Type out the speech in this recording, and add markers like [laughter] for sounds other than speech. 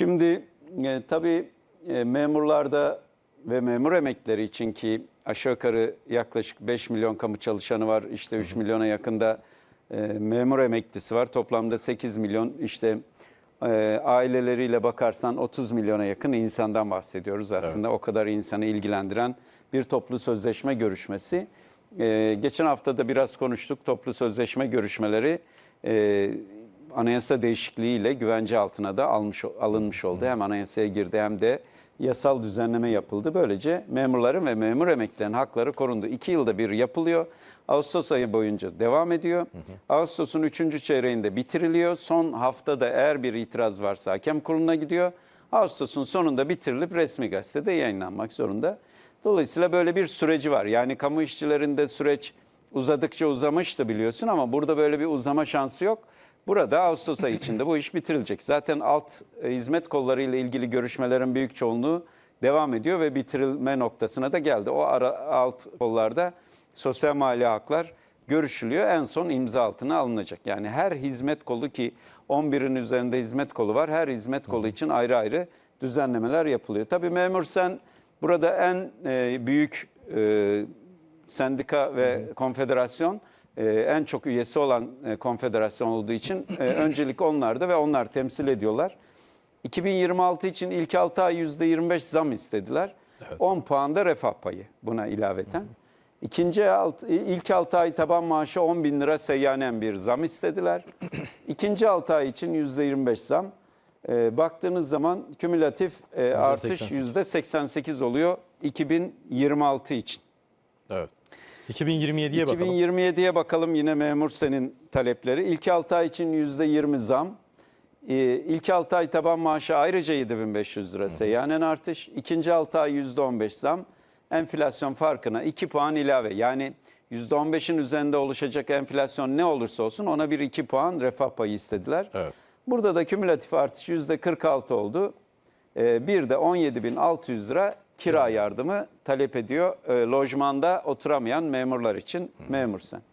Şimdi e, tabii e, memurlarda ve memur emeklileri için ki aşağı yukarı yaklaşık 5 milyon kamu çalışanı var. İşte 3 milyona yakında e, memur emeklisi var. Toplamda 8 milyon işte e, aileleriyle bakarsan 30 milyona yakın insandan bahsediyoruz aslında. O kadar insanı ilgilendiren bir toplu sözleşme görüşmesi. E, geçen hafta da biraz konuştuk. Toplu sözleşme görüşmeleri e, anayasa değişikliğiyle güvence altına da almış alınmış oldu. Hem anayasaya girdi hem de yasal düzenleme yapıldı. Böylece memurların ve memur emeklilerin hakları korundu. İki yılda bir yapılıyor. Ağustos ayı boyunca devam ediyor. Ağustos'un üçüncü çeyreğinde bitiriliyor. Son haftada eğer bir itiraz varsa hakem kuruluna gidiyor. Ağustos'un sonunda bitirilip resmi gazetede yayınlanmak zorunda. Dolayısıyla böyle bir süreci var. Yani kamu işçilerinde süreç uzadıkça uzamıştı biliyorsun ama burada böyle bir uzama şansı yok. Burada Ağustos ayı içinde bu iş bitirilecek. Zaten alt e, hizmet kolları ile ilgili görüşmelerin büyük çoğunluğu devam ediyor ve bitirilme noktasına da geldi. O ara alt kollarda sosyal mali haklar görüşülüyor. En son imza altına alınacak. Yani her hizmet kolu ki 11'in üzerinde hizmet kolu var. Her hizmet kolu için ayrı ayrı düzenlemeler yapılıyor. Tabii memur sen burada en e, büyük e, sendika ve konfederasyon en çok üyesi olan e, konfederasyon olduğu için e, [laughs] öncelik onlarda ve onlar temsil ediyorlar. 2026 için ilk 6 ay %25 zam istediler. 10 puan da refah payı buna ilaveten. İkinci alt, ilk 6 ay taban maaşı 10 bin lira seyyanen bir zam istediler. [clears throat] İkinci 6 ay için %25 zam. E, baktığınız zaman kümülatif e, artış %88 oluyor 2026 için. Evet. 2027'ye bakalım. 2027'ye bakalım yine memur senin talepleri. İlk 6 ay için %20 zam. Ee, İlk 6 ay taban maaşı ayrıca 7500 lira seyyanen artış. İkinci 6 ay %15 zam. Enflasyon farkına 2 puan ilave. Yani %15'in üzerinde oluşacak enflasyon ne olursa olsun ona bir 2 puan refah payı istediler. Evet. Burada da kümülatif artış %46 oldu. Ee, Bir de 17.600 lira kira yardımı talep ediyor. Ee, Lojmanda oturamayan memurlar için memur sen.